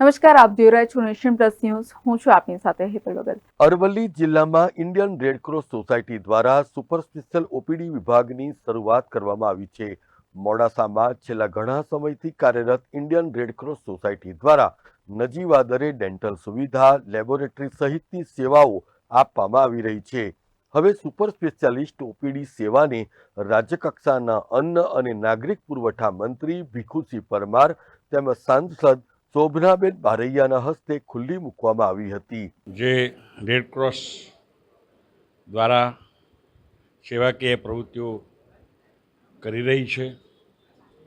નમસ્કાર, આપ જોઈ રહ્યા છો નેશન પ્લસ ન્યૂઝ. હું છું આપની સાથે હેતલ વગર. અરવલ્લી જિલ્લામાં ઇન્ડિયન રેડક્રોસ સોસાયટી દ્વારા સુપર સ્પેશિયલ ઓપીડી વિભાગની શરૂઆત કરવામાં આવી છે. મોડાસામાં છેલ્લા ઘણા સમયથી કાર્યરત ઇન્ડિયન રેડક્રોસ સોસાયટી દ્વારા નજીવા દરે ડેન્ટલ સુવિધા, લેબોરેટરી સહિતની સેવાઓ આપવામાં આવી રહી છે. હવે સુપર સ્પેશિયાલિસ્ટ ઓપીડી સેવાને રાજ્યકક્ષાના અન્ન અને નાગરિક પુરવઠા મંત્રી ભીખુસિંહ પરમાર તેમજ સાંસદ શોભનાબેન બારૈયાના હસ્તે ખુલ્લી મૂકવામાં આવી હતી. જે રેડ ક્રોસ દ્વારા સેવાકીય પ્રવૃત્તિઓ કરી રહી છે,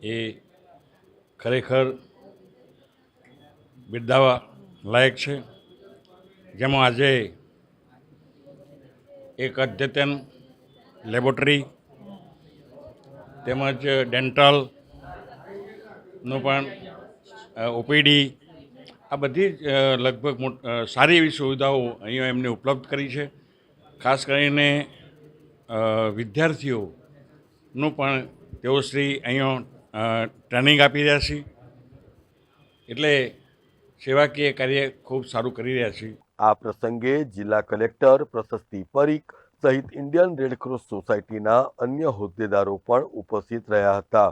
એ ખરેખર બિરદાવા લાયક છે. જેમાં આજે એક અદ્યતન લેબોરેટરી તેમજ ડેન્ટલનું પણ ઓપીડી, આ બધી જ લગભગ સારી એવી સુવિધાઓ અહીંયા એમને ઉપલબ્ધ કરી છે. ખાસ કરીને વિદ્યાર્થીઓનું પણ તેઓ શ્રી અહીંયા ટ્રેનિંગ આપી રહ્યા છે. એટલે સેવાકીય કાર્ય ખૂબ સારું કરી રહ્યા છે. આ પ્રસંગે જિલ્લા કલેક્ટર પ્રશસ્તિ પરીખ સહિત ઇન્ડિયન રેડક્રોસ સોસાયટીના અન્ય હોદ્દેદારો પણ ઉપસ્થિત રહ્યા હતા.